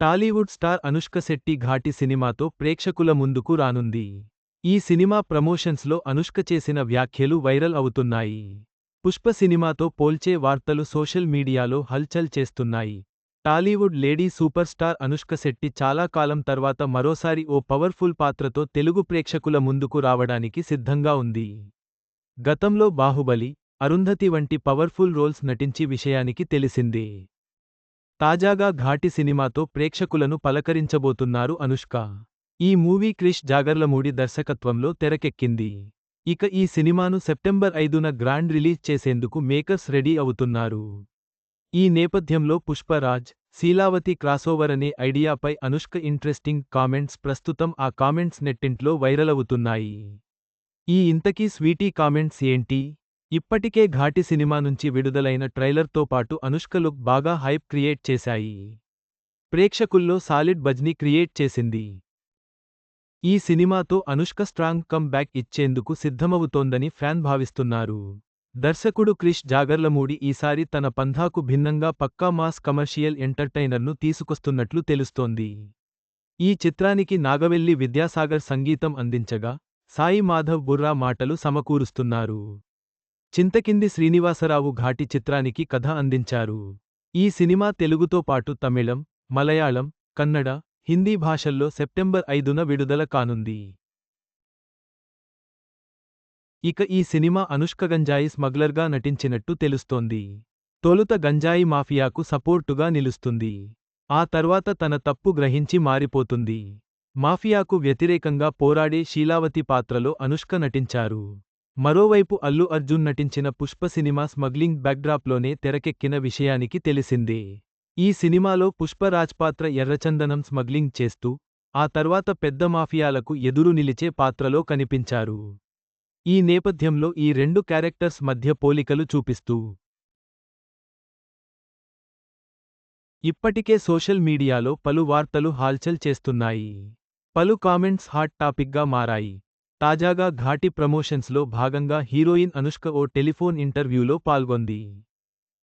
Tollywood star Anushka Shetty Ghaati సినిమాతో ప్రేక్షకుల ముందుకు రానుంది. ఈ సినిమా ప్రమోషన్స్లో అనుష్క చేసిన వ్యాఖ్యలు వైరల్ అవుతున్నాయి. పుష్ప సినిమాతో పోల్చే వార్తలు సోషల్ మీడియాలో హల్చల్ చేస్తున్నాయి. Tollywood lady super star Anushka Shetty చాలా కాలం తర్వాత మరోసారి ఓ పవర్ఫుల్ పాత్రతో తెలుగు ప్రేక్షకుల ముందుకు రావడానికి సిద్ధంగా ఉంది. గతంలో బాహుబలి అరుంధతి వంటి పవర్ఫుల్ రోల్స్ నటించి విషయానికి తెలిసిందే. తాజాగా ఘాటి సినిమాతో ప్రేక్షకులను పలకరించబోతున్నారు అనుష్క. ఈ మూవీ క్రిష్ జాగర్లమూడి దర్శకత్వంలో తెరకెక్కింది. ఇక ఈ సినిమాను సెప్టెంబర్ ఐదున గ్రాండ్ రిలీజ్ చేసేందుకు మేకర్స్ రెడీ అవుతున్నారు. ఈ నేపథ్యంలో పుష్పరాజ్ శీలావతి క్రాసోవర్ అనే ఐడియాపై అనుష్క ఇంట్రెస్టింగ్ కామెంట్స్ ప్రస్తుతం ఆ కామెంట్స్ నెట్టింట్లో వైరల్ అవుతున్నాయి ఈ ఇంతకీ స్వీటీ కామెంట్స్ ఏంటి? ఇప్పటికే ఘాటి సినిమా నుంచి విడుదలైన ట్రైలర్తో పాటు అనుష్క లుక్ బాగా హైప్ క్రియేట్ చేశాయి. ప్రేక్షకుల్లో సాలిడ్ బజ్ని క్రియేట్ చేసింది. ఈ సినిమాతో అనుష్క స్ట్రాంగ్ కమ్ బ్యాక్ ఇచ్చేందుకు సిద్ధమవుతోందని ఫ్యాన్ భావిస్తున్నారు. దర్శకుడు క్రిష్ జాగర్లమూడి ఈసారి తన పంథాకు భిన్నంగా పక్కా మాస్ కమర్షియల్ ఎంటర్టైనర్ను తీసుకొస్తున్నట్లు తెలుస్తోంది. ఈ చిత్రానికి నాగవెల్లి విద్యాసాగర్ సంగీతం అందించగా సాయి మాధవ్ బుర్రా మాటలు సమకూరుస్తున్నారు. చింతకింది శ్రీనివాసరావు ఘాటి చిత్రానికి కథ అందించారు. ఈ సినిమా తెలుగుతో పాటు తమిళం మలయాళం కన్నడ హిందీ భాషల్లో సెప్టెంబర్ ఐదున విడుదల కానుంది. ఇక ఈ సినిమా అనుష్క గంజాయి స్మగ్లర్గా నటించినట్టు తెలుస్తోంది. తొలుత గంజాయి మాఫియాకు సపోర్టుగా నిలుస్తుంది. ఆ తర్వాత తన తప్పు గ్రహించి మారిపోతుంది. మాఫియాకు వ్యతిరేకంగా పోరాడే శీలావతి పాత్రలో అనుష్క నటించారు. మరోవైపు అల్లు అర్జున్ నటించిన పుష్ప సినిమా స్మగ్లింగ్ బ్యాక్డ్రాప్లోనే తెరకెక్కిన విషయానికి తెలిసిందే. ఈ సినిమాలో పుష్పరాజ్ పాత్ర ఎర్రచందనం స్మగ్లింగ్ చేస్తూ ఆ తర్వాత పెద్ద మాఫియాలకు ఎదురు నిలిచే పాత్రలో కనిపించారు. ఈ నేపథ్యంలో ఈ రెండు క్యారెక్టర్స్ మధ్య పోలికలు చూపిస్తూ ఇప్పటికే సోషల్ మీడియాలో పలు వార్తలు హాల్చల్ చేస్తున్నాయి. పలు కామెంట్స్ హాట్ టాపిక్గా మారాయి. తాజాగా ఘాటి ప్రమోషన్స్లో భాగంగా హీరోయిన్ అనుష్క ఓ టెలిఫోన్ ఇంటర్వ్యూలో పాల్గొంది.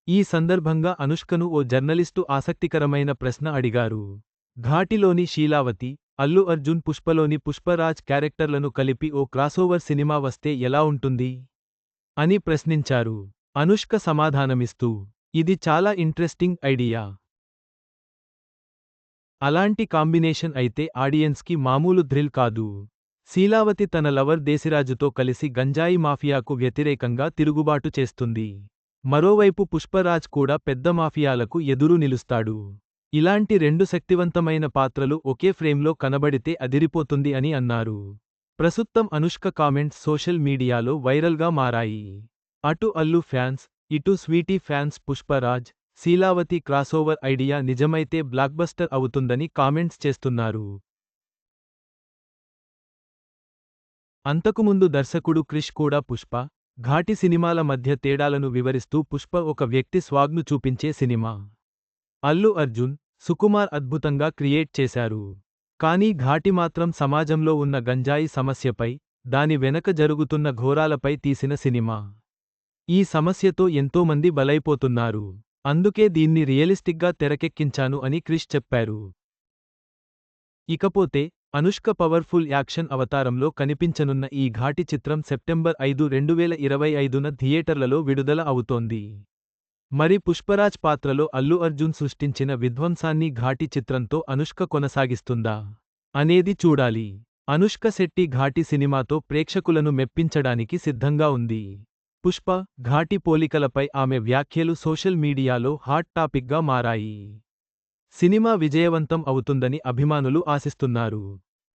ఈ సందర్భంగా అనుష్కను ఓ జర్నలిస్టు ఆసక్తికరమైన ప్రశ్న అడిగారు. ఘాటిలోని శీలావతి అల్లు అర్జున్ పుష్పలోని పుష్పరాజ్ క్యారెక్టర్లను కలిపి ఓ క్రాసోవర్ సినిమా వస్తే ఎలా ఉంటుంది? అని ప్రశ్నించారు. అనుష్క సమాధానమిస్తూ ఇది చాలా ఇంట్రెస్టింగ్ ఐడియా. అలాంటి కాంబినేషన్ అయితే ఆడియన్స్కి మామూలు థ్రిల్ కాదు. శీలావతి తన లవర్ దేశిరాజుతో కలిసి గంజాయి మాఫియాకు వ్యతిరేకంగా తిరుగుబాటు చేస్తుంది. మరోవైపు పుష్పరాజ్ కూడా పెద్ద మాఫియాలకు ఎదురు నిలుస్తాడు. ఇలాంటి రెండు శక్తివంతమైన పాత్రలు ఒకే ఫ్రేమ్లో కనబడితే అదిరిపోతుంది అని అన్నారు. ప్రస్తుతం అనుష్క కామెంట్స్ సోషల్ మీడియాలో వైరల్గా మారాయి. అటు అల్లు ఫ్యాన్స్ ఇటు Sweety fans Pushparaj Sheelavathi crossover idea నిజమైతే బ్లాక్బస్టర్ అవుతుందని కామెంట్స్ చేస్తున్నారు. అంతకుముందు దర్శకుడు క్రిష్ కూడా పుష్ప ఘాటి సినిమాల మధ్య తేడాలను వివరిస్తూ పుష్ప ఒక వ్యక్తి స్వాగ్ను చూపించే సినిమా. అల్లు అర్జున్ సుకుమార్ అద్భుతంగా క్రియేట్ చేశారు. కానీ ఘాటి మాత్రం సమాజంలో ఉన్న గంజాయి సమస్యపై దాని వెనక జరుగుతున్న ఘోరాలపై తీసిన సినిమా. ఈ సమస్యతో ఎంతోమంది బలైపోతున్నారు. అందుకే దీన్ని రియలిస్టిక్గా తెరకెక్కించాను అని క్రిష్ చెప్పారు. ఇకపోతే అనుష్క పవర్ఫుల్ యాక్షన్ అవతారంలో కనిపించనున్న ఈ ఘాటి చిత్రం సెప్టెంబర్ ఐదు రెండువేల ఇరవై ఐదున థియేటర్లలో విడుదల అవుతోంది. మరి పుష్పరాజ్ పాత్రలో అల్లు అర్జున్ సృష్టించిన విధ్వంసాన్ని ఘాటి చిత్రంతో అనుష్క కొనసాగిస్తుందా అనేది చూడాలి. అనుష్క శెట్టి ఘాటి సినిమాతో ప్రేక్షకులను మెప్పించడానికి సిద్ధంగా ఉంది. పుష్ప ఘాటి పోలికలపై ఆమె వ్యాఖ్యలు సోషల్ మీడియాలో హాట్ టాపిక్గా మారాయి. సినిమా విజయవంతం అవుతుందని అభిమానులు ఆశిస్తున్నారు.